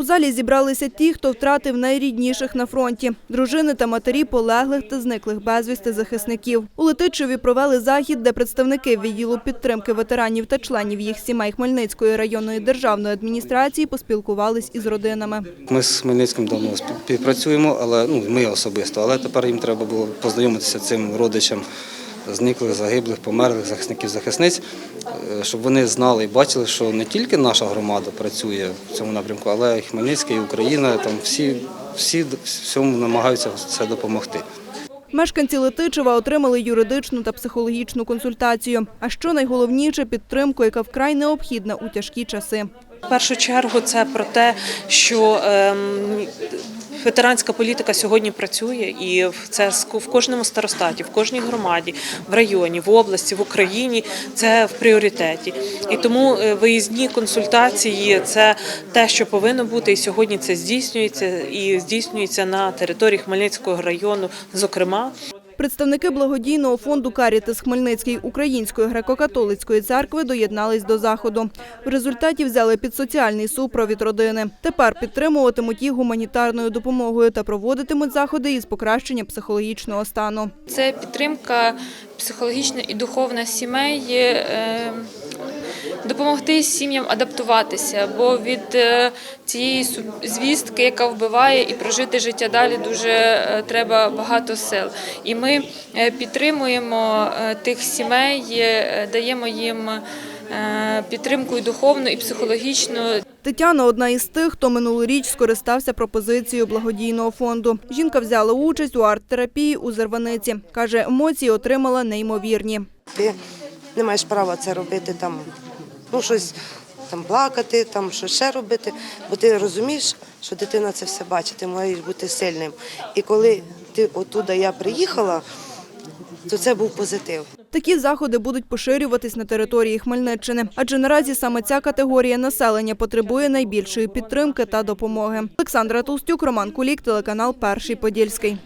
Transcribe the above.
У залі зібралися ті, хто втратив найрідніших на фронті – дружини та матері полеглих та зниклих безвісти захисників. У Летичеві провели захід, де представники відділу підтримки ветеранів та членів їх сімей Хмельницької районної державної адміністрації поспілкувались із родинами. Ми з Хмельницьким давно співпрацюємо, але ну ми особисто. Але тепер їм треба було познайомитися цим родичам зниклих, загиблих, померлих захисників, захисниць, е, щоб вони знали і бачили, що не тільки наша громада працює в цьому напрямку, але і Хмельницький, і Україна. Там всі, всі всьому намагаються це допомогти. Мешканці Летичева отримали юридичну та психологічну консультацію. А що найголовніше – підтримку, яка вкрай необхідна у тяжкі часи. В першу чергу це про те, що ем, ветеранська політика сьогодні працює, і це в кожному старостаті, в кожній громаді, в районі, в області, в Україні це в пріоритеті. І тому е, виїзні консультації це те, що повинно бути, і сьогодні це здійснюється і здійснюється на території Хмельницького району, зокрема. Представники благодійного фонду Карітес Хмельницької Української греко-католицької церкви доєднались до заходу. В результаті взяли під соціальний супровід родини. Тепер підтримуватимуть їх гуманітарною допомогою та проводитимуть заходи із покращення психологічного стану. Це підтримка психологічна і духовна сімей, е, допомогти сім'ям адаптуватися, бо від е, цієї звістки, яка вбиває, і прожити життя далі дуже е, треба багато сил. І ми е, підтримуємо тих сімей, даємо їм підтримку і духовну, і психологічну. Тетяна – одна із тих, хто минулоріч скористався пропозицією благодійного фонду. Жінка взяла участь у арт-терапії у Зерваниці. Каже, емоції отримала неймовірні. Не маєш права це робити там, ну щось там плакати, там щось ще робити, бо ти розумієш, що дитина це все бачить, ти маєш бути сильним. І коли ти отуда я приїхала, то це був позитив. Такі заходи будуть поширюватись на території Хмельниччини, адже наразі саме ця категорія населення потребує найбільшої підтримки та допомоги. Олександра Толстюк, Роман Кулік, телеканал Перший Подільський.